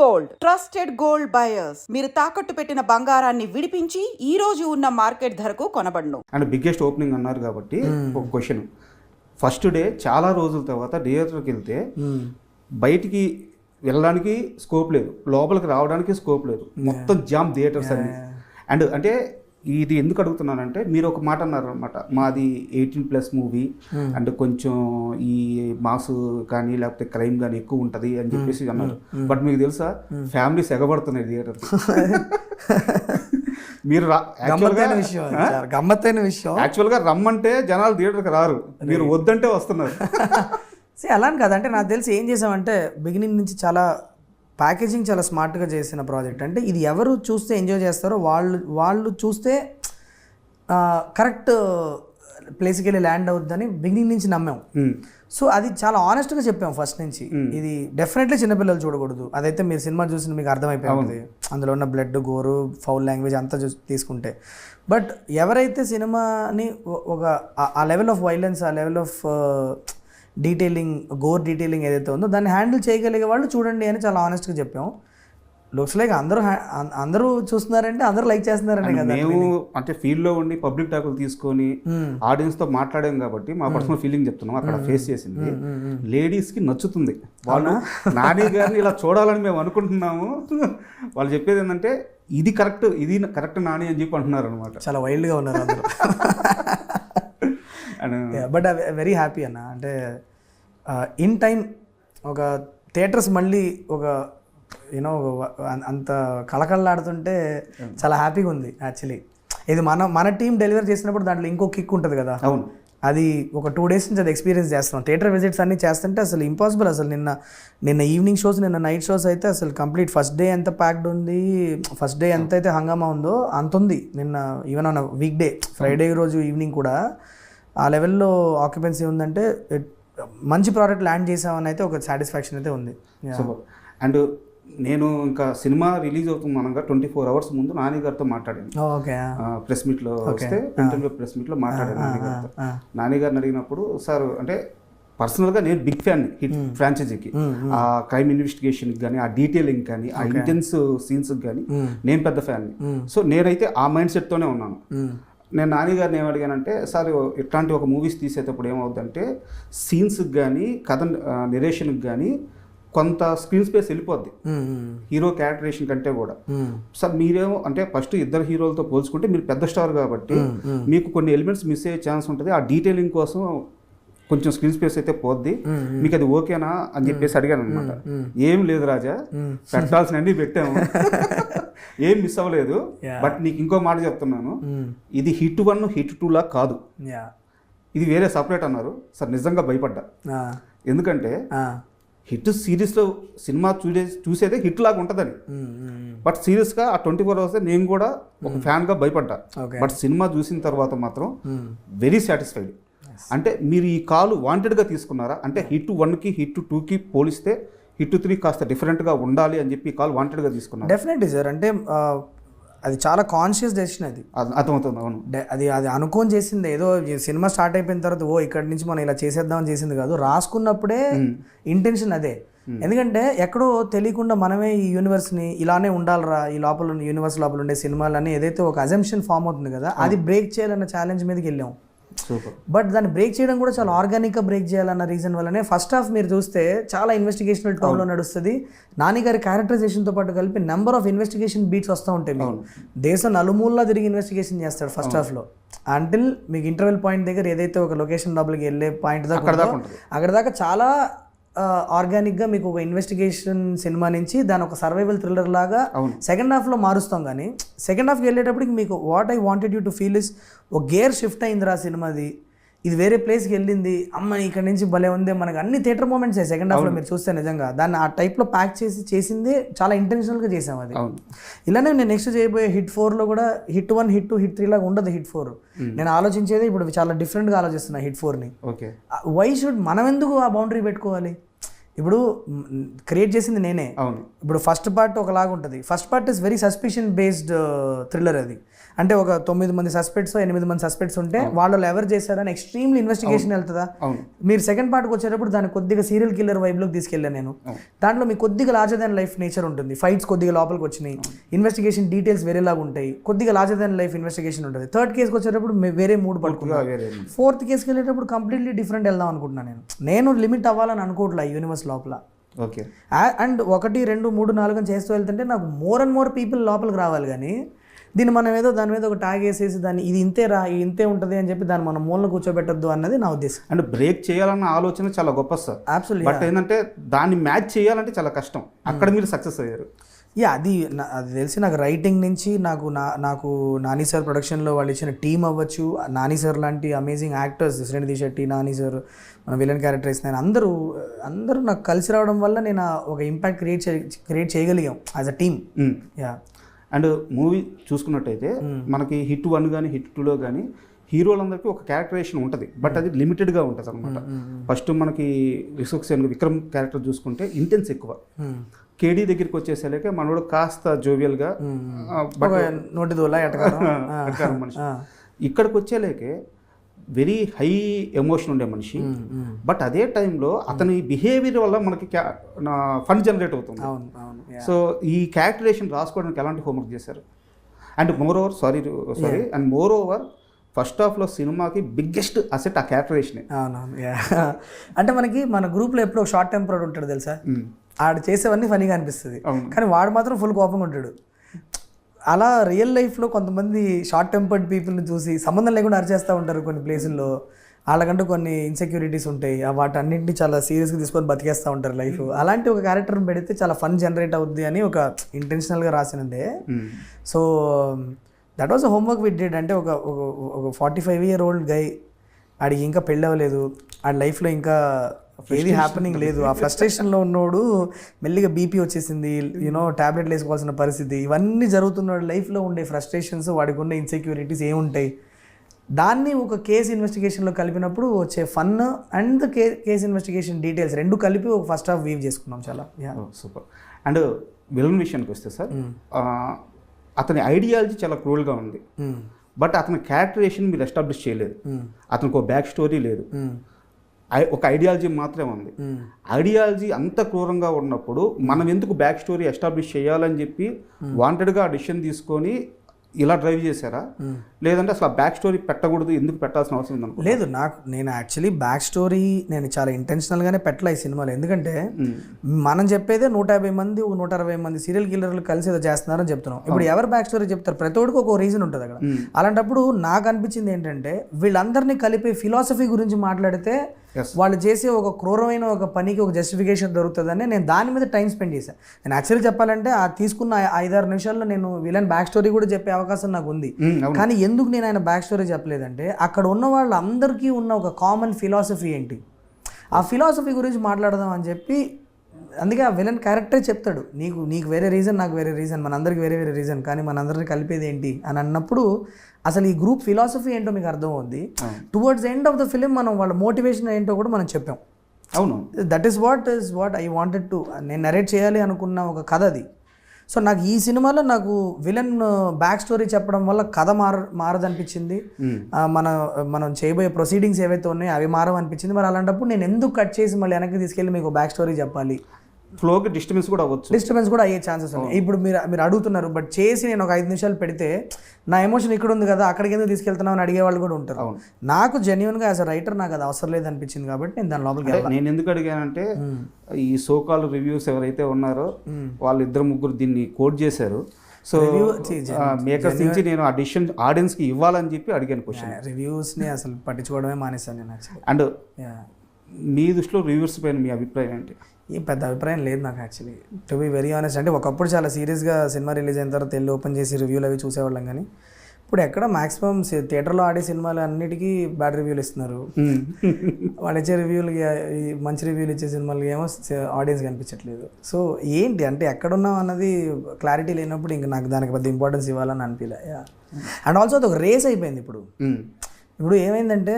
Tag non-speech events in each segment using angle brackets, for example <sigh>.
Gold. Trusted gold buyers. మీరు తాకట్టు పెట్టిన బంగారాన్ని విడిపించి ఈ రోజు ఉన్న మార్కెట్ ధరకు కొనబడును. అండ్ బిగ్గెస్ట్ ఓపెనింగ్ అన్నారు కాబట్టి ఒక క్వశ్చన్. ఫస్ట్ డే చాలా రోజుల తర్వాత థియేటర్కి వెళ్తే బయటికి వెళ్ళడానికి స్కోప్ లేదు. లోపలికి రావడానికి స్కోప్ లేదు. మొత్తం జామ్ థియేటర్స్ అన్ని. అండ్ అంటే ఇది ఎందుకు అడుగుతున్నానంటే మీరు ఒక మాట అన్నారు అనమాట మాది ఎయిటీన్ ప్లస్ మూవీ అండ్ కొంచెం ఈ మాస్ కానీ లేకపోతే క్రైమ్ కానీ ఎక్కువ ఉంటుంది అని చెప్పేసి అన్నారు. బట్ మీకు తెలుసా? ఫ్యామిలీస్ ఎగబడుతున్నాయి థియేటర్ <laughs> మీరు గమ్మత్తైన విషయం గమ్మత్తైన విషయం. యాక్చువల్గా రమ్మంటే జనాలు థియేటర్కి రారు. మీరు వద్దంటే వస్తున్నారు. సే అలా అని కాదు. అంటే నాకు తెలిసి ఏం చేసామంటే బిగినింగ్ నుంచి చాలా ప్యాకేజింగ్ చాలా స్మార్ట్గా చేసిన ప్రాజెక్ట్. అంటే ఇది ఎవరు చూస్తే ఎంజాయ్ చేస్తారో వాళ్ళు వాళ్ళు చూస్తే కరెక్ట్ ప్లేస్కి వెళ్ళి ల్యాండ్ అవుద్దని బిగినింగ్ నుంచి నమ్మాం. సో అది చాలా ఆనెస్ట్గా చెప్పాం ఫస్ట్ నుంచి. ఇది డెఫినెట్లీ చిన్నపిల్లలు చూడకూడదు. అదైతే మీరు సినిమా చూసిన మీకు అర్థమైపోయింది. అందులో ఉన్న బ్లడ్ గోరు ఫౌల్ లాంగ్వేజ్ అంతా తీసుకుంటే. బట్ ఎవరైతే సినిమాని ఒక ఆ లెవెల్ ఆఫ్ వైలెన్స్ ఆ level of detailing gore detailing ఏదైతే ఉందో దాన్ని హ్యాండిల్ చేయగలిగే వాళ్ళు చూడండి అని చాలా ఆనెస్ట్గా చెప్పాం లుక్స్ లైక్ అందరూ అందరూ చూస్తున్నారంటే అందరూ లైక్ చేస్తున్నారనే కదా మేము అంటే ఫీల్డ్లో ఉండి పబ్లిక్ టాకులు తీసుకొని ఆడియన్స్తో మాట్లాడాం కాబట్టి మా పర్సనల్ ఫీలింగ్ చెప్తున్నాం. అక్కడ ఫేస్ చేసింది. లేడీస్కి నచ్చుతుంది. వాళ్ళు నాని గారిని ఇలా చూడాలని మేము అనుకుంటున్నాము. వాళ్ళు చెప్పేది ఏంటంటే ఇది కరెక్ట్ ఇది కరెక్ట్ నాని అని చెప్పి అంటున్నారు అనమాట చాలా వైల్డ్గా ఉన్నారు అందరూ. <laughs> బట్ వెరీ హ్యాపీ అన్న అంటే ఇన్ టైం ఒక థియేటర్స్ మళ్ళీ ఒక యూనో అంత కళకళలాడుతుంటే చాలా హ్యాపీగా ఉంది యాక్చువల్లీ ఇది మన మన టీం డెలివర్ చేసినప్పుడు దాంట్లో ఇంకో కిక్ ఉంటుంది కదా. అవును. అది ఒక టూ డేస్ నుంచి అది ఎక్స్పీరియన్స్ చేస్తున్నాం. థియేటర్ విజిట్స్ అన్ని చేస్తుంటే అసలు ఇంపాసిబుల్ అసలు నిన్న నిన్న ఈవినింగ్ షోస్ నిన్న నైట్ షోస్ అయితే అసలు కంప్లీట్ ఫస్ట్ డే ఎంత ప్యాక్డ్ ఉంది ఫస్ట్ డే ఎంత అయితే హంగామా ఉందో అంత ఉంది నిన్న even on week day Friday రోజు ఈవినింగ్ కూడా ఆ లెవెల్లో ఆక్యుపెన్సీ ఉందంటే మంచి ప్రోడక్ట్ ల్యాండ్ చేసామని అయితే ఒక సాటిస్ఫాక్షన్ అయితే ఉంది. అండ్ నేను ఇంకా సినిమా రిలీజ్ అవుతుంది అనగా ట్వంటీ ఫోర్ అవర్స్ ముందు నాని గారితో మాట్లాడాను. Oh. ప్రెస్ మీట్లో వస్తే ప్రెస్ మీట్లో మాట్లాడాను నాని గారితో. ah. నాని గారిని అడిగినప్పుడు సార్ అంటే పర్సనల్గా నేను బిగ్ ఫ్యాన్ హిట్ ఫ్రాంచైజీకి ఆ క్రైమ్ ఇన్వెస్టిగేషన్ కానీ ఆ డీటెయిలింగ్ కానీ ఆ ఇంటెన్స్ సీన్స్ కానీ నేను పెద్ద ఫ్యాన్ సో నేనైతే ఆ మైండ్ సెట్ తోనే ఉన్నాను. Mm. నేను నాని గారిని ఏం అడిగానంటే సార్ ఇట్లాంటి ఒక మూవీస్ తీసేటప్పుడు ఏమవుద్దంటే సీన్స్కి కానీ కథ నిరేషన్కి కానీ కొంత స్క్రీన్ స్పేస్ వెళ్ళిపోద్ది. హీరో క్యారెక్టరేషన్ కంటే కూడా. సార్ మీరేమో అంటే ఫస్ట్ ఇద్దరు హీరోలతో పోల్చుకుంటే మీరు పెద్ద స్టార్ కాబట్టి మీకు కొన్ని ఎలిమెంట్స్ మిస్ అయ్యే ఛాన్స్ ఉంటుంది. ఆ డీటెయిలింగ్ కోసం కొంచెం స్క్రీన్ స్పేస్ అయితే పోద్ది. మీకు అది ఓకేనా? అని చెప్పేసి అడిగాను అనమాట ఏం లేదు రాజా. పెట్టాల్సిన అన్ని పెట్టాము. <laughs> ఏం మిస్ అవ్వలేదు. బట్ నీకు ఇంకో మాట చెప్తున్నాను. ఇది హిట్ వన్ హిట్ టూ లా కాదు. ఇది వేరే సపరేట్ అన్నారు. సార్ నిజంగా భయపడ్డా. ఎందుకంటే. హిట్ సిరీస్లో సినిమా చూసే చూసేదే హిట్ లాగా ఉంటుందని. బట్ సీరియస్గా ఆ ట్వంటీ ఫోర్ అవర్స్ నేను కూడా ఒక ఫ్యాన్గా భయపడ్డా. బట్ సినిమా చూసిన తర్వాత మాత్రం. వెరీ సాటిస్ఫైడ్ అంటే మీరు ఈ కాలు వాంటెడ్గా తీసుకున్నారా? అంటే హిట్ వన్కి హిట్ టూకి పోలిస్తే హిట్ త్రీ కాస్త డిఫరెంట్గా ఉండాలి అని చెప్పి కాల్ వాంటెడ్గా తీసుకున్నారు. డెఫినెట్లీ సార్ అంటే అది చాలా కాన్షియస్ డెసిషన్ అది. అర్థమవుతుంది అవును. అది అది అనుకోని చేసింది. ఏదో సినిమా స్టార్ట్ అయిపోయిన తర్వాత ఓ ఇక్కడి నుంచి మనం ఇలా చేసేద్దామని చేసింది కాదు. రాసుకున్నప్పుడే ఇంటెన్షన్ అదే. ఎందుకంటే ఎక్కడో తెలియకుండా మనమే ఈ యూనివర్స్ని ఇలానే ఉండాలిరా ఈ లోపల యూనివర్స్ లోపల ఉండే సినిమాలని ఏదైతే ఒక అజంప్షన్ ఫామ్ అవుతుంది కదా అది బ్రేక్ చేయాలన్న ఛాలెంజ్ మీదకి వెళ్ళాం. సూపర్ బట్ దాన్ని బ్రేక్ చేయడం కూడా చాలా ఆర్గానిక్గా బ్రేక్ చేయాలన్న రీజన్ వల్లనే ఫస్ట్ హాఫ్ మీరు చూస్తే చాలా ఇన్వెస్టిగేషనల్ టోన్లో నడుస్తుంది. నాని గారి క్యారెక్టరైజేషన్తో పాటు కలిపి నెంబర్ ఆఫ్ ఇన్వెస్టిగేషన్ బీట్స్ వస్తూ ఉంటాయి మీకు. దేశం నలుమూలలా తిరిగి ఇన్వెస్టిగేషన్ చేస్తాడు ఫస్ట్ హాఫ్లో అంటిల్ మీకు ఇంటర్వెల్ పాయింట్ దగ్గర ఏదైతే ఒక లొకేషన్ లోపలికి వెళ్ళే పాయింట్ దాకా అక్కడ దాకా చాలా ఆర్గానిక్గా మీకు ఒక ఇన్వెస్టిగేషన్ సినిమా నుంచి దాని ఒక సర్వైవల్ థ్రిల్లర్ లాగా సెకండ్ హాఫ్లో మారుస్తాం కానీ సెకండ్ హాఫ్కి వెళ్ళేటప్పటికి మీకు what I wanted you to feel is ఒక గేర్ షిఫ్ట్ అయిందిరా సినిమాది. ఇది వేరే ప్లేస్కి వెళ్ళింది. అమ్మ ఇక్కడ నుంచి భలే ఉంది. మనకి అన్ని థియేటర్ మూమెంట్స్ సెకండ్ హాఫ్లో మీరు చూస్తే నిజంగా. దాన్ని ఆ టైప్లో ప్యాక్ చేసి చేసింది చాలా ఇంటెన్షనల్గా చేసాం అది. ఇలానే నేను నెక్స్ట్ చేయబోయే హిట్ ఫోర్లో కూడా hit one hit two hit three లాగా ఉండదు హిట్ ఫోర్. నేను ఆలోచించేది ఇప్పుడు చాలా డిఫరెంట్గా ఆలోచిస్తున్నా హిట్ ఫోర్ని. ఓకే. వై షుడ్ మనం ఎందుకు ఆ బౌండరీ పెట్టుకోవాలి? ఇప్పుడు క్రియేట్ చేసింది నేనే. అవును. ఇప్పుడు ఫస్ట్ పార్ట్ ఒకలాగా ఉంటుంది first part is very suspicion based thriller అది. అంటే ఒక తొమ్మిది మంది సస్పెక్ట్స్ ఎనిమిది మంది సస్పెక్ట్స్ ఉంటే వాళ్ళు ఎవరు చేశారని ఎక్స్ట్రీమ్లీ ఇన్వెస్టిగేషన్ వెళ్తుందా? మీరు సెకండ్ పార్ట్కి వచ్చేటప్పుడు దాన్ని కొద్దిగా సీరియల్ కిల్లర్ వైబ్లోకి తీసుకెళ్ళాను నేను. దాంట్లో మీకు కొద్దిగా లార్జర్ దాన్ లైఫ్ నేచర్ ఉంటుంది. ఫైట్స్ కొద్దిగా లోపలికి వచ్చినాయి. ఇన్వెస్టిగేషన్ డీటెయిల్స్ వేరేలాగా ఉంటాయి. కొద్దిగా లార్జర్ దాన్ లైఫ్ ఇన్వెస్టిగేషన్ ఉంటుంది. థర్డ్ కేసుకి వచ్చేటప్పుడు వేరే మూడు వేరే ఫోర్త్ కేసుకి వెళ్ళేటప్పుడు కంప్లీట్లీ డిఫరెంట్ వెళ్దాం అనుకుంటున్నాను నేను. నేను లిమిట్ అవ్వాలని అనుకోవట్లే యూనివర్స్ లోపల. ఓకే. అండ్ ఒకటి రెండు మూడు నాలుగు చేస్తూ వెళ్తుంటే నాకు మోర్ అండ్ మోర్ పీపుల్ లోపలికి రావాలి కానీ దీన్ని మనం ఏదో దాని మీద ఒక ట్యాగ్ వేసేసి దాన్ని ఇది ఇంతే రా ఇది ఇంతే ఉంటుంది అని చెప్పి దాన్ని మనం మూలన కూర్చోబెట్టద్దు అన్నది నా ఉద్దేశం. అండ్ బ్రేక్ చేయాలన్న ఆలోచన చాలా గొప్ప సార్. అబ్సల్యూట్ బట్ ఏంటంటే దాన్ని మ్యాచ్ చేయాలంటే చాలా కష్టం. అక్కడ మీరు సక్సెస్ అయ్యారు. యా అది అది తెలిసి నాకు రైటింగ్ నుంచి నాకు నా నాకు నాని సార్ ప్రొడక్షన్లో వాళ్ళు ఇచ్చిన టీం అవ్వచ్చు. నాని సార్ లాంటి amazing actors Srinidhi Shetty Nani sir మన విలన్ క్యారెక్టర్ ఇస్తున్నాను అందరూ అందరూ నాకు కలిసి రావడం వల్ల నేను ఒక ఇంపాక్ట్ క్రియేట్ క్రియేట్ చేయగలిగాం as a team yeah and movie చూసుకున్నట్టయితే మనకి హిట్ వన్ కానీ హిట్ టూలో కానీ హీరోలందరికీ ఒక క్యారెక్టరేషన్ ఉంటుంది. బట్ అది లిమిటెడ్గా ఉంటుంది అనమాట ఫస్ట్ మనకి విశ్వక్సేన్ విక్రమ్ క్యారెక్టర్ చూసుకుంటే ఇంటెన్స్ ఎక్కువ. కేడీ దగ్గరికి వచ్చేసరికి మనోడు కాస్త జోవియల్గా నోటి <laughs> మనిషి. ఇక్కడికి వచ్చేలేకే వెరీ హై ఎమోషన్ ఉండే మనిషి. బట్ అదే టైంలో అతని బిహేవియర్ వల్ల మనకి ఫండ్ జనరేట్ అవుతుంది. అవును అవును yeah. సో ఈ క్యాల్కులేషన్ రాసుకోవడానికి ఎలాంటి హోంవర్క్ చేశారు? And moreover sorry sorry and moreover first హాఫ్లో సినిమాకి బిగ్గెస్ట్ అసెట్ ఆ యా <laughs> అంటే మనకి మన గ్రూప్లో ఎప్పుడు షార్ట్ టెంపర్డ్ ఉంటాడు తెలుసా? ఆడు చేసేవన్నీ ఫనీగా అనిపిస్తుంది. కానీ వాడు మాత్రం ఫుల్ కోపంగా ఉంటాడు. అలా రియల్ లైఫ్లో కొంతమంది షార్ట్ టెంపర్డ్ పీపుల్ని చూసి సంబంధం లేకుండా అరిచేస్తూ ఉంటారు కొన్ని ప్లేసుల్లో. వాళ్ళకంటూ కొన్ని ఇన్సెక్యూరిటీస్ ఉంటాయి. ఆ వాటన్నింటినీ చాలా సీరియస్గా తీసుకొని బతికేస్తూ ఉంటారు లైఫ్. అలాంటి ఒక క్యారెక్టర్ని పెడితే చాలా ఫన్ జనరేట్ అవుద్ది అని ఒక ఇంటెన్షనల్గా రాసినదే. So that was homework we did అంటే ఒక ఒక- forty five year old guy ఆడికి ఇంకా పెళ్ళి అవ్వలేదు ఆ లైఫ్లో ఇంకా ఏది హ్యాపెనింగ్ లేదు. ఆ ఫ్రస్ట్రేషన్లో ఉన్నోడు మెల్లిగా బీపీ వచ్చేసింది యూనో టాబ్లెట్లు వేసుకోవాల్సిన పరిస్థితి. ఇవన్నీ జరుగుతున్నాడు లైఫ్లో ఉండే ఫ్రస్ట్రేషన్స్ వాడికి ఉండే ఇన్సెక్యూరిటీస్ ఏముంటాయి? దాన్ని ఒక కేసు ఇన్వెస్టిగేషన్లో కలిపినప్పుడు వచ్చే ఫన్ అండ్ కే కేసు ఇన్వెస్టిగేషన్ డీటెయిల్స్ రెండు కలిపి ఒక ఫస్ట్ హాఫ్ వీవ్ చేసుకున్నాం చాలా. యా సూపర్ అండ్ విలన్ విషయానికి వస్తే సార్ ఆ, అతని ఐడియాలజీ చాలా క్రూల్గా ఉంది. బట్ అతని క్యారెక్టరేషన్ మీరు ఎస్టాబ్లిష్ చేయలేదు. అతనికి ఒక బ్యాక్ స్టోరీ లేదు ఒక ఐడియాలజీ మాత్రమే ఉంది. ఐడియాలజీ అంత క్రూరంగా ఉన్నప్పుడు మనం ఎందుకు బ్యాక్ స్టోరీ ఎస్టాబ్లిష్ చేయాలని చెప్పి వాంటెడ్గా ఆ డిసిషన్ తీసుకొని ఇలా డ్రైవ్ చేశారా? లేదంటే అసలు బ్యాక్ స్టోరీ పెట్టకూడదు ఎందుకు పెట్టాల్సిన అవసరం ఉందనుకో లేదు నాకు నేను యాక్చువల్లీ బ్యాక్ స్టోరీ నేను చాలా ఇంటెన్షనల్గానే పెట్టలే ఈ సినిమాలో. ఎందుకంటే మనం చెప్పేదే నూట యాభై మంది నూట అరవై మంది సీరియల్ కిల్లర్లు కలిసి ఏదో చేస్తున్నారని చెప్తున్నాం. ఇప్పుడు ఎవరు బ్యాక్ స్టోరీ చెప్తారు? ప్రతి ఒక్కడికి ఒక రీజన్ ఉంటుంది అక్కడ. అలాంటప్పుడు నాకు అనిపించింది ఏంటంటే వీళ్ళందరినీ కలిపే ఫిలాసఫీ గురించి మాట్లాడితే. వాళ్ళు చేసే ఒక క్రూరమైన ఒక పనికి ఒక జస్టిఫికేషన్ దొరుకుతుందని నేను దాని మీద టైం స్పెండ్ చేశాను నేను యాక్చువల్లీ చెప్పాలంటే ఆ తీసుకున్న ఐదారు నిమిషాల్లో నేను విలన్ బ్యాక్ స్టోరీ కూడా చెప్పే అవకాశం నాకు ఉంది. కానీ ఎందుకు నేను ఆయన బ్యాక్ స్టోరీ చెప్పలేదంటే అక్కడ ఉన్న వాళ్ళందరికీ ఉన్న ఒక కామన్ ఫిలాసఫీ ఏంటి? ఆ ఫిలాసఫీ గురించి మాట్లాడదాం అని చెప్పి అందుకే ఆ విలన్ క్యారెక్టర్ చెప్తాడు. నీకు నీకు వేరే రీజన్ నాకు వేరే రీజన్ మనందరికి వేరే వేరే రీజన్ కానీ మనందరిని కలిపేది ఏంటి అని అన్నప్పుడు అసలు ఈ గ్రూప్ ఫిలాసఫీ ఏంటో మీకు అర్థం అవుద్ది towards end of the film మనం వాళ్ళ మోటివేషన్ ఏంటో కూడా మనం చెప్పాం. అవును. That is what is what I wanted to నేను నరేట్ చేయాలి అనుకున్న ఒక కథ అది. సో నాకు ఈ సినిమాలో నాకు విలన్ బ్యాక్ స్టోరీ చెప్పడం వల్ల కథ మార మారదనిపించింది. మన మనం చేయబోయే ప్రొసీడింగ్స్ ఏవైతే ఉన్నాయో అవి మారవనిపించింది. మరి అలాంటప్పుడు నేను ఎందుకు కట్ చేసి మళ్ళీ వెనక్కి తీసుకెళ్ళి మీకు బ్యాక్ స్టోరీ చెప్పాలి? ఫ్లోకి డిస్టర్బెన్స్ కూడా అవ్వచ్చు. డిస్టర్బెన్స్ కూడా అయ్యే ఛాన్సెస్ ఉన్నాయి. ఇప్పుడు మీరు మీరు అడుగుతున్నారు బట్ చేసి నేను ఒక ఐదు నిమిషాలు పెడితే నా ఎమోషన్ ఇక్కడ ఉంది కదా అక్కడికి ఎందుకు తీసుకెళ్తున్నావు? అని అడిగే వాళ్ళు కూడా ఉంటారు. అవును. నాకు జెన్యున్గా యాజ్ అ రైటర్ నాకు అది అవసరం లేదు అనిపించింది కాబట్టి నేను దాని లోపలికి నేను ఎందుకు అడిగానంటే ఈ సోకాల్ రివ్యూస్ ఎవరైతే ఉన్నారో వాళ్ళు ఇద్దరు ముగ్గురు దీన్ని కోట్ చేశారు. సో మేకర్స్ నుంచి నేను ఆ డిసిషన్ ఆడియన్స్కి ఇవ్వాలని చెప్పి అడిగాను క్వశ్చన్ రివ్యూస్ని అసలు పట్టించుకోవడమే మానేశాను నేను అండ్ మీ దృష్టిలో రివ్యూస్ పైన మీ అభిప్రాయం ఏంటి? ఏం పెద్ద అభిప్రాయం లేదు నాకు actually. To be very honest అంటే ఒకప్పుడు చాలా సీరియస్గా సినిమా రిలీజ్ అయిన తర్వాత వెళ్ళి ఓపెన్ చేసి రివ్యూలు అవి చూసేవాళ్ళం కానీ ఇప్పుడు ఎక్కడ మాక్సిమం థియేటర్లో ఆడే సినిమాలు అన్నిటికీ బ్యాడ్ రివ్యూలు ఇస్తున్నారు. వాళ్ళు ఇచ్చే రివ్యూలు మంచి రివ్యూలు ఇచ్చే సినిమాలకి ఏమో ఆడియన్స్ కనిపించట్లేదు. సో ఏంటి అంటే ఎక్కడున్నాం అన్నది క్లారిటీ లేనప్పుడు ఇంకా నాకు దానికి పెద్ద ఇంపార్టెన్స్ ఇవ్వాలని అనిపించలే అండ్ ఆల్సో అది ఒక రేస్ అయిపోయింది ఇప్పుడు. మ్మ్. ఇప్పుడు ఏమైందంటే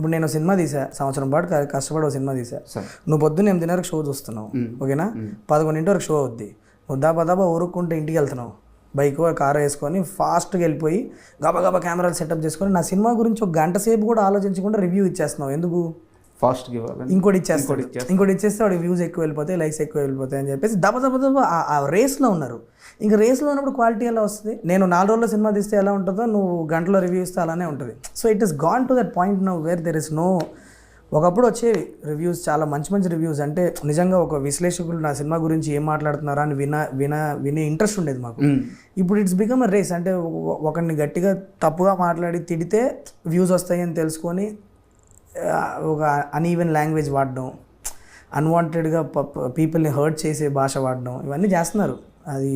ఇప్పుడు నేను సినిమా తీసా సంవత్సరం పాటు కష్టపడి ఒక సినిమా తీసా. నువ్వు పొద్దున్న ఎనిమిదిన్నరకు షో చూస్తున్నావు ఓకేనా? పదకొండింటి వరకు షో అవుద్ది. నువ్వు దాబా దాబా ఊరుక్కుంటే ఇంటికి వెళ్తున్నావు. బైక్ కార్ వేసుకొని ఫాస్ట్గా వెళ్ళిపోయి గబగబా కెమెరాలు సెటప్ చేసుకొని నా సినిమా గురించి ఒక గంట సేపు కూడా ఆలోచించకుండా రివ్యూ ఇచ్చేస్తున్నావు. ఎందుకు? ఫాస్ట్గా ఇవ్వాలని ఇంకోటి ఇచ్చేస్తాడు. ఇంకోటి ఇచ్చేస్తే వాడికి వ్యూస్ ఎక్కువ వెళ్ళిపోతాయి లైక్స్ ఎక్కువ వెళ్ళిపోతాయి అని చెప్పేసి దబ దబ దబ ఆ- రేస్లో ఉన్నారు. ఇంకా రేస్లో ఉన్నప్పుడు క్వాలిటీ ఎలా వస్తుంది? నేను నాలుగు రోజుల్లో సినిమా తీస్తే ఎలా ఉంటుందో నువ్వు గంటలో రివ్యూ ఇస్తే అలానే ఉంటుంది. So it is gone to that point nowhere there is no ఒకప్పుడు వచ్చేవి రివ్యూస్ చాలా మంచి మంచి రివ్యూస్ అంటే నిజంగా ఒక విశ్లేషకులు నా సినిమా గురించి ఏం మాట్లాడుతున్నారా అని విన విన వినే ఇంట్రెస్ట్ ఉండేది మాకు. మ్మ్. ఇప్పుడు ఇట్స్ బికమ్ అ రేస్ అంటే ఒక- ఒకరిని గట్టిగా తప్పుగా మాట్లాడి తిడితే వ్యూస్ వస్తాయని తెలుసుకొని ఆ, ఒక అన్ఈవెన్ లాంగ్వేజ్ వాడడం అన్వాంటెడ్గా పీపుల్ని హర్ట్ చేసే భాష వాడడం ఇవన్నీ చేస్తున్నారు. అది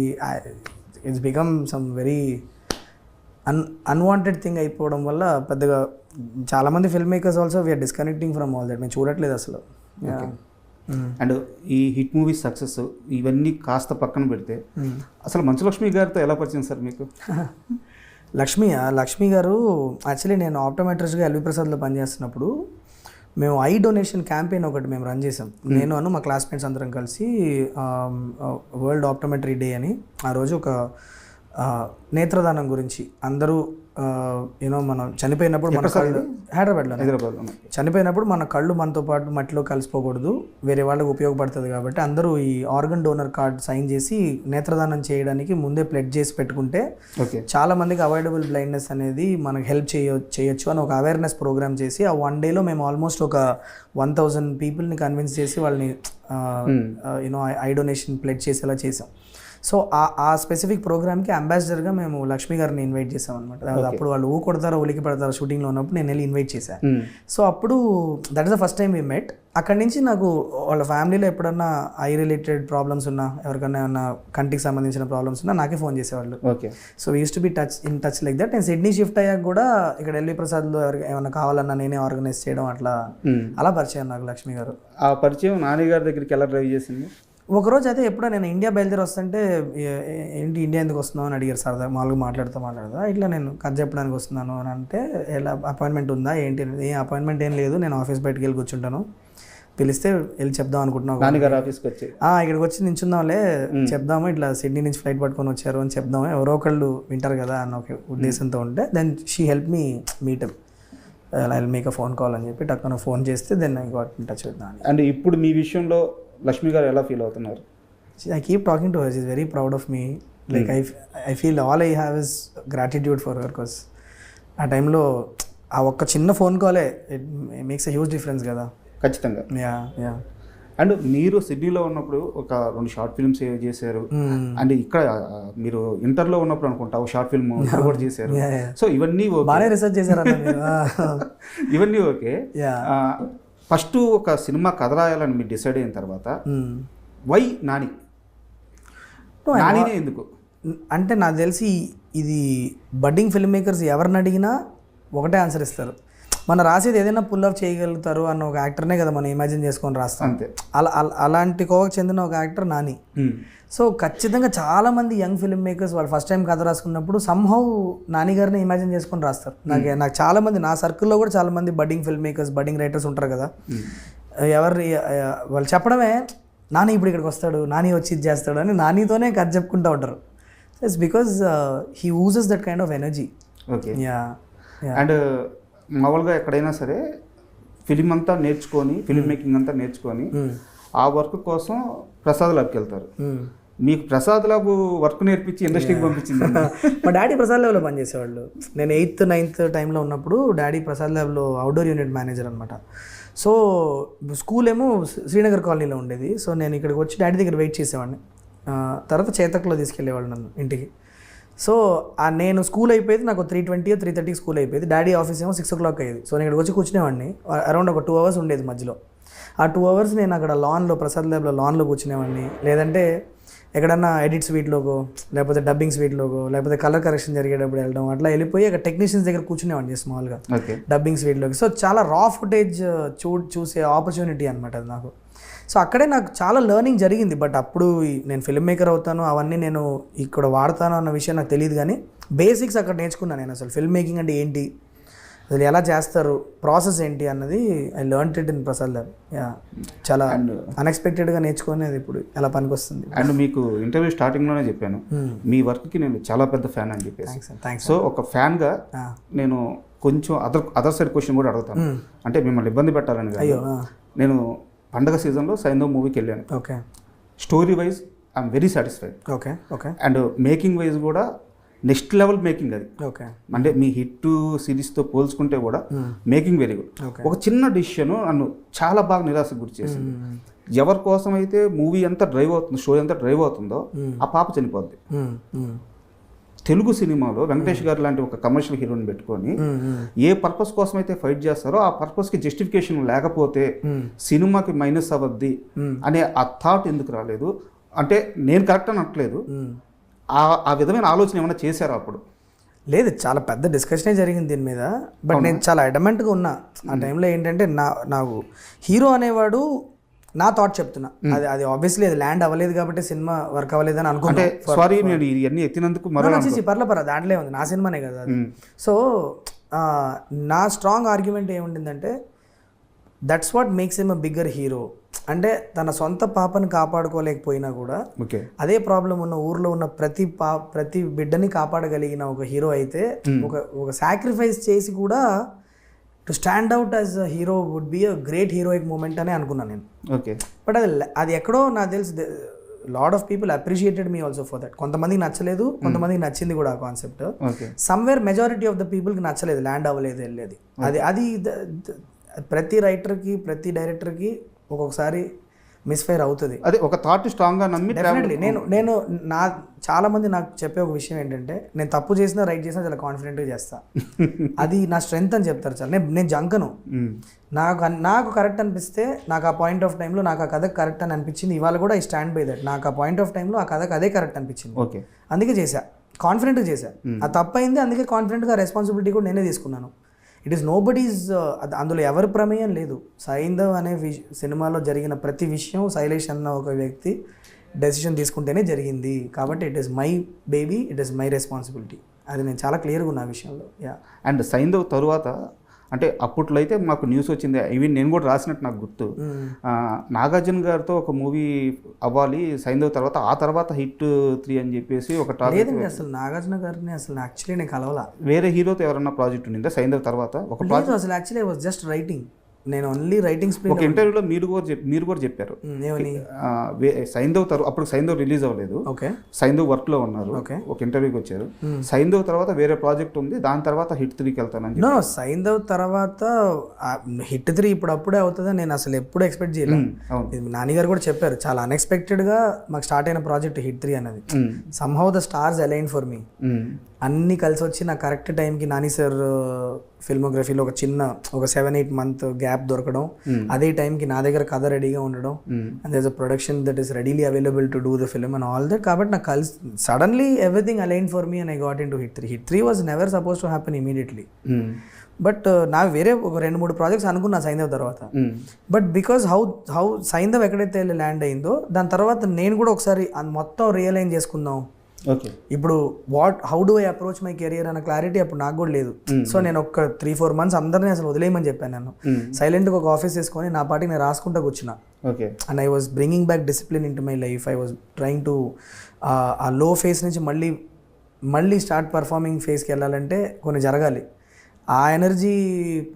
it's become some very un unwanted thing అయిపోవడం వల్ల పెద్దగా చాలామంది filmmakers also we are disconnecting from all that మేము చూడట్లేదు అసలు. అండ్ ఈ హిట్ మూవీ సక్సెస్ ఇవన్నీ కాస్త పక్కన పెడితే అసలు మంచులక్ష్మి గారితో ఎలా పరిచయం సార్ మీకు? <laughs> లక్ష్మి లక్ష్మి గారు యాక్చువల్లీ నేను ఆప్టోమెట్రిస్ట్గా ఎల్వి ప్రసాద్లో పనిచేస్తున్నప్పుడు మేము ఐ డొనేషన్ క్యాంపెయిన్ ఒకటి మేము రన్ చేసాం నేను అను మా క్లాస్మేట్స్ అందరం కలిసి వరల్డ్ ఆప్టోమెట్రీ డే అని ఆ రోజు ఒక నేత్రదానం గురించి అందరూ యూనో మనం చనిపోయినప్పుడు మన కళ్ళు హైదరాబాద్లో హైదరాబాద్లో చనిపోయినప్పుడు మన కళ్ళు మనతో పాటు మట్టిలో కలిసిపోకూడదు వేరే వాళ్ళకి ఉపయోగపడుతుంది కాబట్టి అందరూ ఈ ఆర్గన్ డోనర్ కార్డ్ సైన్ చేసి నేత్రదానం చేయడానికి ముందే ప్లెడ్ చేసి పెట్టుకుంటే చాలా మందికి అవాయిడబుల్ బ్లైండ్నెస్ అనేది మనకు హెల్ప్ చేయ చేయొచ్చు అని ఒక అవేర్నెస్ ప్రోగ్రామ్ చేసి ఆ వన్ డేలో మేము ఆల్మోస్ట్ ఒక వన్ థౌజండ్ పీపుల్ని కన్విన్స్ చేసి వాళ్ళని యూనో ఐ డొనేషన్ ప్లెడ్ చేసేలా చేసాం. సో ఆ ఆ స్పెసిఫిక్ ప్రోగ్రామ్కి అంబాసిడర్గా మేము లక్ష్మి గారిని ఇన్వైట్ చేసాం అనమాట అప్పుడు వాళ్ళు ఊ కొడతారో ఉలికి పడతారో షూటింగ్లో ఉన్నప్పుడు నేను వెళ్ళి ఇన్వైట్ చేశాను సో అప్పుడు that is the first time we met అక్కడి నుంచి నాకు వాళ్ళ ఫ్యామిలీలో ఎప్పుడన్నా ఐ రిలేటెడ్ ప్రాబ్లమ్స్ ఉన్నా ఎవరికైనా ఏమన్నా కంటికి సంబంధించిన ప్రాబ్లమ్స్ ఉన్నా నాకే ఫోన్ చేసేవాళ్ళు. Okay. So use to be touch in touch like that నేను సిడ్నీ షిఫ్ట్ అయ్యాక కూడా ఇక్కడ ఎల్వి ప్రసాద్లో ఎవరికి ఏమైనా కావాలన్నా నేనే ఆర్గనైజ్ చేయడం అట్లా అలా పరిచయం నాకు లక్ష్మి గారు. ఆ పరిచయం నాని గారి దగ్గరికి ఎలా డ్రైవ్ చేసింది? ఒకరోజు అయితే ఎప్పుడో నేను ఇండియా బయలుదేరి వస్తుంటే ఏంటి ఇండియా ఎందుకు వస్తున్నావు అని అడిగారు సరదా మామూలుగా మాట్లాడుతూ మాట్లాడదా ఇట్లా నేను కథ చెప్పడానికి వస్తున్నాను అని అంటే ఎలా అపాయింట్మెంట్ ఉందా ఏంటి ఏ అపాయింట్మెంట్ ఏం లేదు నేను ఆఫీస్ బయటకు వెళ్ళి కూర్చుంటాను. పిలిస్తే వెళ్ళి చెప్దాం అనుకుంటున్నాను నాని గారి ఆఫీస్కి వచ్చి. ఇక్కడికి వచ్చి నించుందాంలే చెప్దాము ఇట్లా సిడ్నీ నుంచి ఫ్లైట్ పట్టుకొని వచ్చారు అని చెప్దాము. ఎవరో ఒకళ్ళు వింటారు కదా అన్న ఒక ఉద్దేశంతో ఉంటే then she help me meet I make a phone call అని చెప్పి టక్కున ఫోన్ చేస్తే then I got touch with and ఇప్పుడు మీ విషయంలో లక్ష్మి గారు ఎలా ఫీల్ అవుతున్నారు? I keep talking to her is very proud of me like I I feel all I have is gratitude for her because ఆ టైంలో ఆ ఒక్క చిన్న ఫోన్ కాలే it makes a huge difference కదా. ఖచ్చితంగా. యా యా అండ్ మీరు సిడ్నీలో ఉన్నప్పుడు ఒక రెండు షార్ట్ ఫిల్మ్స్ చేశారు. అండ్ ఇక్కడ మీరు ఇంటర్లో ఉన్నప్పుడు అనుకుంటా ఒక షార్ట్ ఫిల్మ్ కూడా చేశారు. సో ఇవన్నీ బాగానే రిసర్చ్ మీరు. <laughs> ఇవన్నీ ఓకే. యా ఫస్ట్ ఒక సినిమా కథ రాయాలని మీరు డిసైడ్ అయిన తర్వాత వై నాని? నానినే ఎందుకు? అంటే నాకు తెలిసి ఇది బడ్డింగ్ ఫిల్మ్ మేకర్స్ ఎవరిని అడిగినా ఒకటే ఆన్సర్ ఇస్తారు. మనం రాసేది ఏదైనా పుల్ ఆఫ్ చేయగలుగుతారు అన్న ఒక యాక్టర్నే కదా మనం ఇమాజిన్ చేసుకొని రాస్తాం. అంతే. అలా అలా- అలాంటి కోవకు చెందిన ఒక యాక్టర్ నాని. సో ఖచ్చితంగా చాలా మంది యంగ్ ఫిల్మ్ మేకర్స్ వాళ్ళు ఫస్ట్ టైం కథ రాసుకున్నప్పుడు సంహౌ నాని గారిని ఇమాజిన్ చేసుకొని రాస్తారు. నాకు నాకు చాలా మంది నా సర్కిల్లో కూడా చాలా మంది budding film makers budding writers ఉంటారు కదా. ఎవరు వాళ్ళు చెప్పడమే నాని ఇప్పుడు ఇక్కడికి వస్తాడు నాని వచ్చి ఇది చేస్తాడు అని నానితోనే కథ చెప్పుకుంటూ ఉంటారు. It's because he uses that kind of energy okay yeah and మామూలుగా ఎక్కడైనా సరే ఫిలిం అంతా నేర్చుకొని ఫిలిం మేకింగ్ అంతా నేర్చుకొని ఆ వర్క్ కోసం ప్రసాద్ ల్యాబ్కి వెళ్తారు. మీకు ప్రసాద్ ల్యాబ్ వర్క్ నేర్పించి ఇండస్ట్రీకి పంపించింది? <laughs> మా డాడీ ప్రసాద్ ల్యాబ్లో పనిచేసేవాళ్ళు. నేను ఎయిత్ నైన్త్ టైంలో ఉన్నప్పుడు డాడీ ప్రసాద్ ల్యాబ్లో అవుట్డోర్ యూనిట్ మేనేజర్ అనమాట సో స్కూల్ ఏమో శ్రీనగర్ కాలనీలో ఉండేది. సో నేను ఇక్కడికి వచ్చి డాడీ దగ్గర వెయిట్ చేసేవాడిని. తర్వాత చేతక్లో తీసుకెళ్ళేవాళ్ళు నన్ను ఇంటికి. సో ఆ నేను స్కూల్ అయిపోయేది నాకు త్రీ ట్వంటీ త్రీ థర్టీకి స్కూల్ అయిపోయేది. డాడీ ఆఫీస్ ఏమో సిక్స్ ఓ క్లాక్ అయ్యేది. సో నేను ఇక్కడికి వచ్చి కూర్చునేవాడిని. అరౌండ్ ఒక టూ అవర్స్ ఉండేది మధ్యలో. ఆ టూ అవర్స్ నేను అక్కడ లాన్లో ప్రసాద్ ల్యాబ్లో లాన్లో కూర్చునేవాడిని. లేదంటే ఎక్కడన్నా ఎడిట్ స్వీట్లోగో లేకపోతే డబ్బింగ్ స్వీట్లోగో లేకపోతే కలర్ కరెక్షన్ జరిగేటప్పుడు వెళ్ళడం అట్లా వెళ్ళిపోయి అక్కడ టెక్నీషియన్స్ దగ్గర కూర్చునేవాడిని స్మాల్గా డబ్బింగ్ స్వీట్లోకి సో చాలా రా ఫుటేజ్ చూ చూసే ఆపర్చునిటీ అనమాట అది నాకు. సో అక్కడే నాకు చాలా లెర్నింగ్ జరిగింది. బట్ అప్పుడు నేను ఫిల్మ్ మేకర్ అవుతాను అవన్నీ నేను ఇక్కడ వాడతాను అన్న విషయం నాకు తెలియదు కానీ బేసిక్స్ అక్కడ నేర్చుకున్నాను నేను. అసలు ఫిల్మ్ మేకింగ్ అంటే ఏంటి? అసలు ఎలా చేస్తారు? ప్రాసెస్ ఏంటి? అన్నది I learn it in Prasad yeah చాలా అన్ఎక్స్పెక్టెడ్గా నేర్చుకునేది ఇప్పుడు ఎలా పనికొస్తుంది. అండ్ మీకు ఇంటర్వ్యూ స్టార్టింగ్లోనే చెప్పాను. మీ వర్క్కి నేను చాలా పెద్ద ఫ్యాన్ అని చెప్పేసి. సో ఒక ఫ్యాన్గా నేను కొంచెం అదర్ అదర్ సైడ్ క్వశ్చన్ కూడా అడుగుతాను. అంటే మిమ్మల్ని ఇబ్బంది పెట్టాలని నేను పండగ సీజన్లో సైంధవ్ మూవీకి వెళ్ళాను. Okay. Story wise I'm very satisfied. Okay okay. And making wise కూడా నెక్స్ట్ లెవెల్ మేకింగ్ అది. ఓకే. అంటే మీ హిట్ సిరీస్తో పోల్చుకుంటే కూడా మేకింగ్ వెరీ గుడ్. ఒక చిన్న డిసిషన్ నన్ను చాలా బాగా నిరాశకు గురి చేసింది. ఎవరి కోసం అయితే మూవీ ఎంత డ్రైవ్ అవుతుందో షో ఎంత డ్రైవ్ అవుతుందో ఆ పాప చనిపోద్ది. తెలుగు సినిమాలో వెంకటేష్ గారు లాంటి ఒక కమర్షియల్ హీరోని పెట్టుకొని ఏ పర్పస్ కోసం అయితే ఫైట్ చేస్తారో ఆ పర్పస్కి జస్టిఫికేషన్ లేకపోతే సినిమాకి మైనస్ అవ్వద్ది అనే ఆ థాట్ ఎందుకు రాలేదు? అంటే నేను కరెక్ట్ అని అనట్లేదు. ఆ ఆ విధమైన ఆలోచన ఏమైనా చేశారా అప్పుడు? లేదు చాలా పెద్ద డిస్కషనే జరిగింది దీని మీద. బట్ నేను చాలా అడమెంట్గా ఉన్నా. ఆ టైంలో ఏంటంటే నా నాకు హీరో అనేవాడు నా థాట్ చెప్తున్నా. అది అది ఆబ్వియస్లీ అది ల్యాండ్ అవ్వలేదు కాబట్టి సినిమా వర్క్ అవ్వలేదు అని అనుకుంటే సారీ నేను ఇవన్నీ ఎత్తినందుకు పర్ల పర్ల దాంట్లో ఉంది. నా సినిమానే కదా అది. సో నా strong argument ఏముండిందంటే that's what makes him a bigger hero అంటే తన సొంత పాపని కాపాడుకోలేకపోయినా కూడా ఓకే. అదే ప్రాబ్లం ఉన్న ఊర్లో ఉన్న ప్రతి పా ప్రతి బిడ్డని కాపాడగలిగిన ఒక హీరో అయితే ఒక ఒక సాక్రిఫైస్ చేసి కూడా to stand out as a hero would be a great heroic moment అని అనుకున్నాను నేను. ఓకే. బట్ అది అది ఎక్కడో నాకు తెలిసి lot of people appreciated me also for that కొంతమందికి నచ్చలేదు కొంతమందికి నచ్చింది కూడా ఆ concept somewhere majority of the పీపుల్కి నచ్చలేదు ల్యాండ్ అవ్వలేదు వెళ్ళేది అది అది ప్రతి రైటర్కి ప్రతి డైరెక్టర్కి ఒక్కొక్కసారి మిస్ఫైర్ అవుతుంది. అదే ఒక థాట్ స్ట్రాంగ్గా నమ్మి డెఫినెట్లీ నేను నేను నా చాలా మంది నాకు చెప్పే ఒక విషయం ఏంటంటే నేను తప్పు చేసినా రైట్ చేసినా చాలా కాన్ఫిడెంట్గా చేస్తా. <laughs> అది నా స్ట్రెంగ్త్ అని చెప్తారు చాలా. నేను నేను జంకను. మ్మ్. నాకు నాకు కరెక్ట్ అనిపిస్తే నాకు ఆ పాయింట్ ఆఫ్ టైంలో నాకు ఆ కథ కరెక్ట్ అని అనిపించింది. ఇవాళ కూడా ఈ స్టాండ్ బై దట్ నాకు ఆ పాయింట్ ఆఫ్ టైంలో ఆ కథకు అదే కరెక్ట్ అనిపించింది. ఓకే అందుకే చేశా. కాన్ఫిడెంట్గా చేశా. ఆ తప్పైంది అందుకే కాన్ఫిడెంట్గా రెస్పాన్సిబిలిటీ కూడా నేనే తీసుకున్నాను. ఇట్ ఈస్ నో బడీస్ అందులో ఎవరి ప్రమేయం లేదు. సైంధవ్ అనే విష సినిమాలో జరిగిన ప్రతి విషయం శైలేష్ అన్న ఒక వ్యక్తి డెసిషన్ తీసుకుంటేనే జరిగింది. కాబట్టి it is my baby it is my responsibility అది నేను చాలా క్లియర్గా ఉన్న విషయంలో. యా అండ్ సైంధవ్ తరువాత అంటే అప్పట్లో అయితే మాకు న్యూస్ వచ్చింది. ఈవెన్ నేను కూడా రాసినట్టు నాకు గుర్తు. నాగార్జున గారితో ఒక మూవీ అవ్వాలి సైంధవ్ తర్వాత ఆ తర్వాత హిట్ త్రీ అని చెప్పేసి ఒక లేదండి అసలు నాగార్జున గారిని అసలు యాక్చువల్లీ నేను కలవలా. వేరే హీరోతో ఎవరన్నా ప్రాజెక్ట్ ఉండిందా? సైంధవ్ తర్వాత ఒక లేదు అసలు యాక్చువల్లీ వాజ్ జస్ట్ రైటింగ్ నేను ఓన్లీ రైటింగ్ ఒక స్పీడ్ ఇంటర్వ్యూలో మీరు కూడా మీరు కూడా చెప్పారు. ఏమని? ఆ, వే- సైంధవ్ తర్వాత అప్పుడు సైంధవ్ రిలీజ్ అవ్వలేదు. ఓకే. సైంధవ్ వర్క్లో ఉన్నారు. Okay. ఒక ఇంటర్వ్యూకి వచ్చారు. సైంధవ్ తర్వాత వేరే ప్రాజెక్ట్ ఉంది. దాని తర్వాత హిట్ త్రీకి వెళ్తానని నో సైంధవ్ తర్వాత హిట్ త్రీ ఇప్పుడు అప్పుడే అవుతుందని నేను అసలు ఎప్పుడు ఎక్స్పెక్ట్ చేయలేదు నాన్నగారు కూడా చెప్పారు. చాలా అన్ఎక్స్పెక్టెడ్గా మాకు స్టార్ట్ అయిన ప్రాజెక్ట్ హిట్ త్రీ అనేది. Somehow the stars align for me. అన్నీ కలిసి వచ్చి నా కరెక్ట్ టైంకి నాని సార్ ఫిల్మోగ్రఫీలో ఒక చిన్న ఒక సెవెన్ ఎయిట్ మంత్ గ్యాప్ దొరకడం. అదే టైంకి నా దగ్గర కథ రెడీగా ఉండడం. And there a production that is readily available to do the film and all that కాబట్టి నాకు కలిసి suddenly everything align for me and I got into hit three hit three was never suppose to happen immediately. But నా వేరే ఒక రెండు మూడు projects అనుకున్నా సైంధవ్ తర్వాత. But because how how Saindhav ఎక్కడైతే ల్యాండ్ అయిందో దాని తర్వాత నేను కూడా ఒకసారి మొత్తం రియలైజ్ చేసుకుందాం. ఓకే. ఇప్పుడు what how do I approach my career అన్న క్లారిటీ అప్పుడు నాకు కూడా లేదు. సో నేను ఒక త్రీ ఫోర్ మంత్స్ అందరినీ అసలు వదిలేయమని చెప్పాను నేను. మ్మ్. సైలెంట్గా ఒక ఆఫీస్ వేసుకొని నా పాటికి నేను రాసుకుంటా కూర్చున్నా. Okay. And I was bringing back discipline into my life I was trying to uh low phase నుంచి మళ్ళీ మళ్ళీ స్టార్ట్ పర్ఫార్మింగ్ ఫేస్కి వెళ్ళాలంటే కొన్ని జరగాలి. ఆ ఎనర్జీ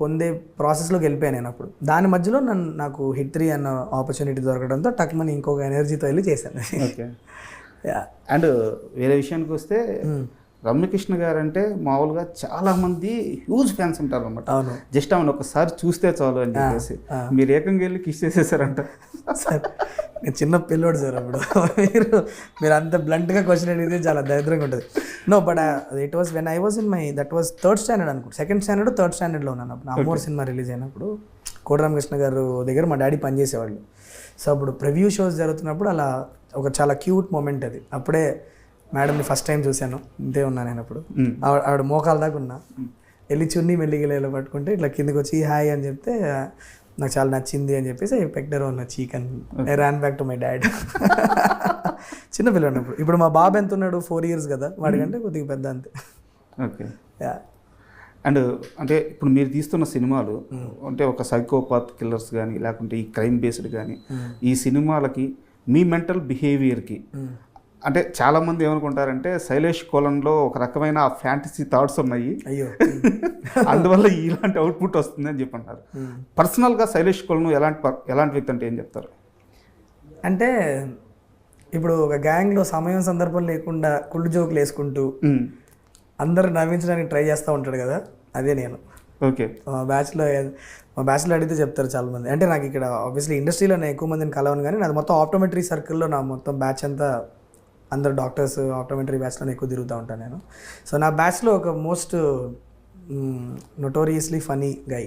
పొందే ప్రాసెస్లోకి వెళ్ళిపోయాను నేను అప్పుడు. దాని మధ్యలో నన్ను నాకు హిట్ త్రీ అన్న ఆపర్చునిటీ దొరకడంతో టక్మని ఇంకొక ఎనర్జీతో వెళ్ళి చేశాను. ఓకే. అండ్ వేరే విషయానికి వస్తే రమ్యకృష్ణ గారు అంటే మామూలుగా చాలా మంది హ్యూజ్ ఫ్యాన్స్ ఉంటారు అనమాట జస్ట్ ఆమెను ఒకసారి చూస్తే చాలు అని చెప్పేసి. మీరు ఏకంగా వెళ్ళి కిస్ చేసేసారంట. సార్ నేను చిన్న పిల్లోడు సార్ అప్పుడు. మీరు మీరు అంత బ్లంట్గా క్వశ్చన్ అడిగితే చాలా దరిద్రంగా ఉంటుంది. No but it was when I was in my that was third standard అనుకుంటా. సెకండ్ స్టాండర్డ్ థర్డ్ స్టాండర్డ్లో ఉన్నాను అప్పుడు. అమ్మోర్ సినిమా రిలీజ్ అయినప్పుడు కోటరామకృష్ణ గారు దగ్గర మా డాడీ పనిచేసేవాళ్ళు. సో అప్పుడు ప్రివ్యూ షోస్ జరుగుతున్నప్పుడు అలా ఒక చాలా క్యూట్ మూమెంట్ అది. అప్పుడే మేడంని ఫస్ట్ టైం చూశాను. ఇంతే ఉన్నా నేను అప్పుడు. ఆవిడ మోకాల దాకా ఉన్నా. వెళ్ళి చున్నీ మెల్లిగిలేలో పట్టుకుంటే ఇట్లా కిందకి వచ్చి హాయ్ అని చెప్తే నాకు చాలా నచ్చింది అని చెప్పేసి పెక్టర్ ఉన్న చీకన్ I ran back to my dad చిన్న పిల్ల ఉన్నప్పుడు. ఇప్పుడు మా బాబు ఎంత ఉన్నాడు? ఫోర్ ఇయర్స్ కదా. వాడికంటే కొద్దిగా పెద్ద అంతే. ఓకే. యా. అండ్ అంటే ఇప్పుడు మీరు తీస్తున్న సినిమాలు అంటే ఒక సైకోపాత్ కిల్లర్స్ కానీ లేకుంటే ఈ క్రైమ్ బేస్డ్ కానీ ఈ సినిమాలకి మీ మెంటల్ బిహేవియర్కి. అంటే చాలామంది ఏమనుకుంటారంటే శైలేష్ కోలంలో ఒక రకమైన ఫ్యాంటసీ థాట్స్ ఉన్నాయి. అయ్యో. <laughs> అందువల్ల ఇలాంటి అవుట్పుట్ వస్తుంది అని చెప్పి అంటారు. పర్సనల్గా శైలేష్ కోలను ఎలాంటి ఎలాంటి వ్యక్తి అంటే ఏం చెప్తారు? అంటే ఇప్పుడు ఒక గ్యాంగ్లో సమయం సందర్భం లేకుండా కుళ్ళు జోకులు వేసుకుంటూ. అందరు నవ్వించడానికి ట్రై చేస్తూ ఉంటాడు కదా అదే నేను. ఓకే. బ్యాచ్లో మా బ్యాచ్లో అడిగితే చెప్తారు చాలా మంది అంటే నాకు ఇక్కడ ఆబ్వియస్లీ ఇండస్ట్రీలో నేను ఎక్కువ మందిని కలవను కానీ నాది మొత్తం ఆప్టోమెట్రీ సర్కిల్లో నా మొత్తం బ్యాచ్ అంతా అందరు డాక్టర్స్ ఆప్టోమెట్రీ బ్యాచ్లో ఎక్కువ తిరుగుతూ ఉంటాను నేను. సో నా బ్యాచ్లో ఒక most notoriously funny guy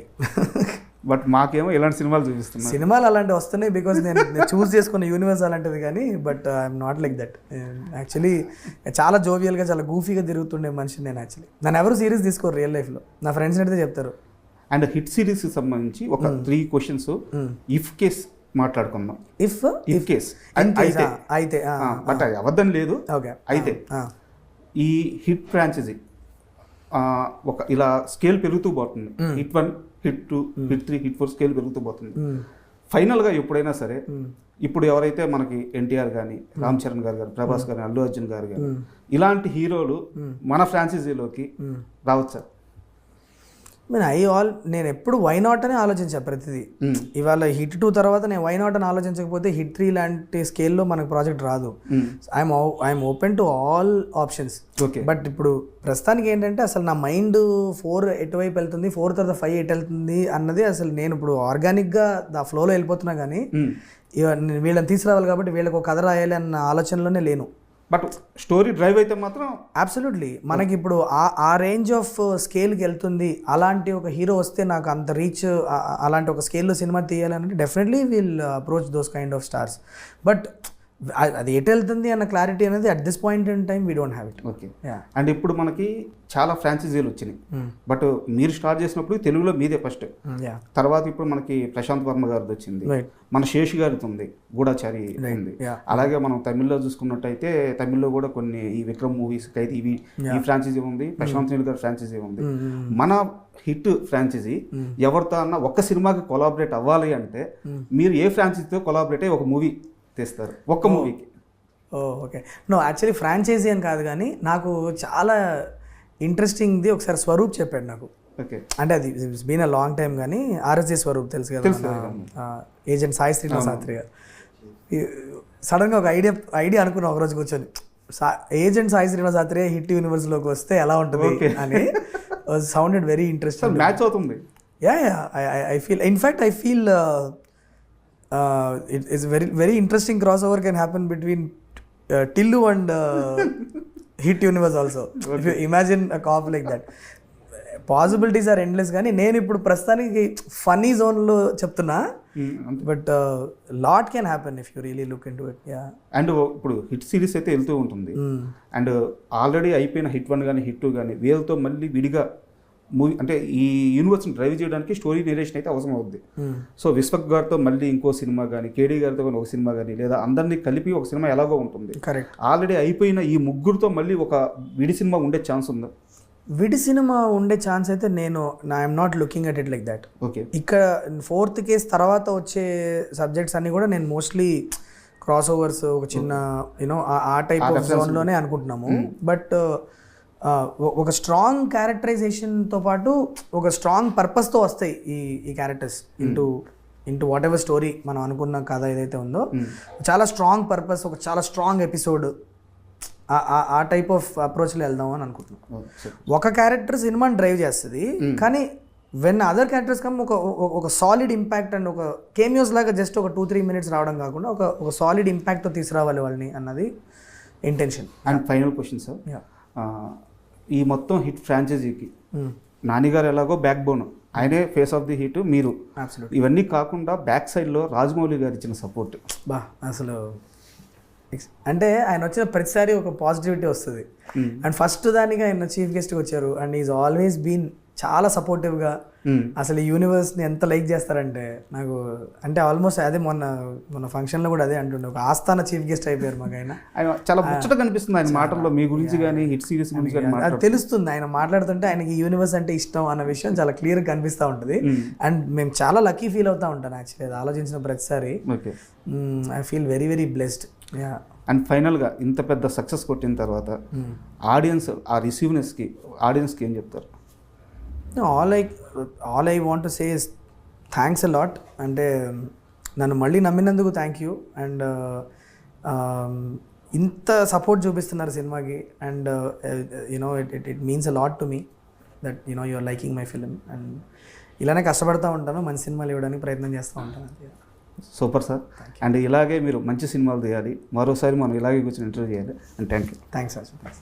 but మాకేమో ఇలాంటి సినిమాలు చూపిస్తున్నారు. సినిమాలు అలాంటివి వస్తున్నాయి బికాస్ నేను చూస్ చేసుకున్న యూనివర్స్ అలాంటిది కానీ but I'm not like that actually చాలా జోవియల్గా చాలా గూఫీగా తిరుగుతుండే మనిషిని నేను యాక్చువల్లీ నన్ను ఎవరు సీరియస్ తీసుకోరు రియల్ లైఫ్లో నా ఫ్రెండ్స్ అడిగితే చెప్తారు. అండ్ హిట్ సిరీస్ సంబంధించి ఒక త్రీ క్వశ్చన్స్ ఇఫ్ కేస్ మాట్లాడుకుందాం. ఇఫ్? If case. అయితే. అయితే బట్ అది లేదు. అయితే ఈ హిట్ ఫ్రాంచైజీ ఒక ఇలా స్కేల్ పెరుగుతూ పోతుంది. Hit one hit two hit three hit four scale పెరుగుతూ పోతుంది. ఫైనల్గా ఎప్పుడైనా సరే ఇప్పుడు ఎవరైతే మనకి ఎన్టీఆర్ కానీ రామ్ చరణ్ గారు కానీ ప్రభాస్ గారు అల్లు అర్జున్ గారు కానీ ఇలాంటి హీరోలు మన ఫ్రాంచైజీలోకి రావచ్చా మీన్ ఐ ఆల్ నేను ఎప్పుడు వై నాట్ అని ఆలోచించాను ప్రతిదీ. ఇవాళ హిట్ టూ తర్వాత నేను వై నాట్ అని ఆలోచించకపోతే హిట్ త్రీ లాంటి స్కేల్లో మనకు ప్రాజెక్ట్ రాదు. I'm I'm open to all options okay but ఇప్పుడు ప్రస్తుతానికి ఏంటంటే అసలు నా మైండ్ ఫోర్ ఎటువైపు వెళ్తుంది ఫోర్ తర్వాత ఫైవ్ ఎటు వెళ్తుంది అన్నది అసలు నేను ఇప్పుడు ఆర్గానిక్గా దా ఫ్లోలో వెళ్ళిపోతున్నా కానీ నేను వీళ్ళని తీసుకురావాలి కాబట్టి వీళ్ళకి ఒక కథ రాయాలి అన్న ఆలోచనలోనే లేను. బట్ స్టోరీ డ్రైవ్ అయితే మాత్రం అబ్సల్యూట్లీ మనకి ఇప్పుడు ఆ ఆ రేంజ్ ఆఫ్ స్కేల్కి వెళ్తుంది. అలాంటి ఒక హీరో వస్తే నాకు అంత రీచ్ అలాంటి ఒక స్కేల్లో సినిమా తీయాలంటే definitely will approach those kind of stars but అది ఎటు వెళ్తుంది అన్న క్లారిటీ అనేది at this point in time we don't have it okay and ఇప్పుడు మనకి చాలా ఫ్రాంచైజీలు వచ్చినాయి. బట్ మీరు స్టార్ట్ చేసినప్పుడు తెలుగులో మీదే ఫస్ట్ యా తర్వాత ఇప్పుడు మనకి ప్రశాంత్ వర్మ గారిది వచ్చింది. మన శేషు గారిది ఉంది. గూఢాచారి ఉంది. Yeah. అలాగే మనం తమిళ్ళో చూసుకున్నట్టయితే తమిళ్ళో కూడా కొన్ని ఈ విక్రమ్ మూవీస్ అయితే ఇవి ఈ ఫ్రాంచైజీ ఉంది. ప్రశాంత్ నీల్ గారి ఫ్రాంచైజీ ఉంది. మన హిట్ ఫ్రాంచైజీ ఎవరితో అన్న ఒక్క సినిమాకి కొలాబరేట్ అవ్వాలి అంటే మీరు ఏ ఫ్రాంచైజీతో కొలాబరేట్ అయ్యి ఒక మూవీ తీస్తారు. ఒక్క మూవీకి oh okay. No actually franchise అని కాదు కానీ నాకు చాలా ఇంట్రెస్టింగ్ది ఒకసారి స్వరూప్ చెప్పాడు నాకు. ఓకే. అంటే అది బీన్ అ లాంగ్ టైం కానీ ఆర్ఎస్జే స్వరూప్ తెలుసు కదా ఏజెంట్ సాయి శ్రీనివాస్ శాస్త్రి గారు. సడన్గా ఒక ఐడియా ఐడియా అనుకున్నా ఒకరోజు కూర్చొని ఏజెంట్ సాయి శ్రీనివాస్ శాస్త్రి హిట్ యూనివర్స్లోకి వస్తే ఎలా ఉంటుంది అని. సౌండెడ్ వెరీ ఇంట్రెస్టింగ్ మ్యాచ్ అవుతుంది. Yeah yeah I feel in fact I feel it is very very interesting cross over can happen between Tillu and hit universe also if you imagine a cop like that possibilities are endless కానీ నేను ఇప్పుడు ప్రస్తుతానికి funny జోన్లో చెప్తున్నా. But lot can happen if you really look into it and ఇప్పుడు hit series అయితే వెళ్తూ ఉంటుంది. అండ్ ఆల్రెడీ అయిపోయిన హిట్ వన్ కానీ హిట్ టూ కానీ వీళ్ళతో మళ్ళీ విడిగా మూవీ అంటే ఈ యూనివర్స్ని డ్రైవ్ చేయడానికి స్టోరీ నేరేషన్ అయితే అవసరం అవుద్ది. సో విశ్వక్ గారితో మళ్ళీ ఇంకో సినిమా కానీ కేడీ గారితో కానీ ఒక సినిమా కానీ లేదా అందరినీ కలిపి ఒక సినిమా ఎలాగో ఉంటుంది. కరెక్ట్ ఆల్రెడీ అయిపోయిన ఈ ముగ్గురుతో మళ్ళీ ఒక విడి సినిమా ఉండే ఛాన్స్ ఉందా? విడి సినిమా ఉండే ఛాన్స్ అయితే నేను I'm not looking at it like that okay. ఇక్కడ ఫోర్త్ కేస్ తర్వాత వచ్చే సబ్జెక్ట్స్ అన్ని కూడా నేను మోస్ట్లీ క్రాస్ ఓవర్స్ ఒక చిన్న యూనో ఆ టైప్ ఆఫ్ జోన్లోనే అనుకుంటున్నాము. బట్ ఒక స్ట్రాంగ్ క్యారెక్టరైజేషన్తో పాటు ఒక స్ట్రాంగ్ పర్పస్తో వస్తాయి ఈ ఈ characters into into whatever story మనం అనుకున్న కథ ఏదైతే ఉందో. చాలా స్ట్రాంగ్ పర్పస్ ఒక చాలా స్ట్రాంగ్ ఎపిసోడ్ ఆ టైప్ ఆఫ్ అప్రోచ్లో వెళ్దాం అని అనుకుంటున్నాం. ఒక క్యారెక్టర్ సినిమాని డ్రైవ్ చేస్తుంది కానీ వెన్ అదర్ క్యారెక్టర్స్ కమ్ ఒక ఒక- ఒక సాలిడ్ ఇంపాక్ట్ అండ్ ఒక కేమియోస్ లాగా జస్ట్ ఒక టూ త్రీ మినిట్స్ రావడం కాకుండా ఒక ఒక సాలిడ్ ఇంపాక్ట్తో తీసుకురావాలి వాళ్ళని అన్నది intention and final question sir ఈ మొత్తం హిట్ ఫ్రాంచైజీకి. నానిగారు ఎలాగో బ్యాక్ బోన్ ఆయనే ఫేస్ ఆఫ్ ది హిట్ మీరు. ఇవన్నీ కాకుండా బ్యాక్ సైడ్లో రాజమౌళి గారు ఇచ్చిన సపోర్ట్ బా అసలు అంటే ఆయన వచ్చిన ప్రతిసారి ఒక పాజిటివిటీ వస్తుంది. అండ్ ఫస్ట్ దానికి ఆయన చీఫ్ గెస్ట్గా వచ్చారు. అండ్ ఈజ్ ఆల్వేస్ బీన్ చాలా సపోర్టివ్గా మ్మ్. అసలు ఈ యూనివర్స్ని ఎంత లైక్ చేస్తారంటే నాకు అంటే ఆల్మోస్ట్ అదే మొన్న మొన్న ఫంక్షన్లో కూడా అదే అంటుండే. ఒక ఆస్థాన చీఫ్ గెస్ట్ అయిపోయారు మాకు ఆయన. ఆయన చాలా ముచ్చట కనిపిస్తుంది ఆయన మాటల్లో మీ గురించి కానీ హిట్ సిరీస్ గురించి కానీ అది తెలుస్తుంది ఆయన మాట్లాడుతుంటే ఆయనకి యూనివర్స్ అంటే ఇష్టం అన్న విషయం చాలా క్లియర్గా కనిపిస్తూ ఉంటుంది. అండ్ మేము చాలా లక్కీ ఫీల్ అవుతా ఉంటాను యాక్చువల్లీ అది ఆలోచించిన ప్రతిసారి. Okay I feel very very blessed yeah and ఫైనల్గా ఇంత పెద్ద సక్సెస్ కొట్టిన తర్వాత ఆడియన్స్ ఆ రిసీవ్నెస్కి ఆడియన్స్కి ఏం చెప్తారు? All I all I want say is thanks a lot అంటే నన్ను మళ్ళీ నమ్మినందుకు థ్యాంక్ యూ అండ్ ఇంత సపోర్ట్ చూపిస్తున్నారు సినిమాకి. And you know it it it means a lot to me that you know you're liking my film and ఇలానే కష్టపడుతూ ఉంటాను. మంచి సినిమాలు ఇవ్వడానికి ప్రయత్నం చేస్తూ ఉంటాను. సూపర్ సార్ అండ్ ఇలాగే మీరు మంచి సినిమాలు తీయాలి. మరోసారి మనం ఇలాగే కూర్చొని ఇంటర్వ్యూ చేయాలి. And thank you thanks Raju thanks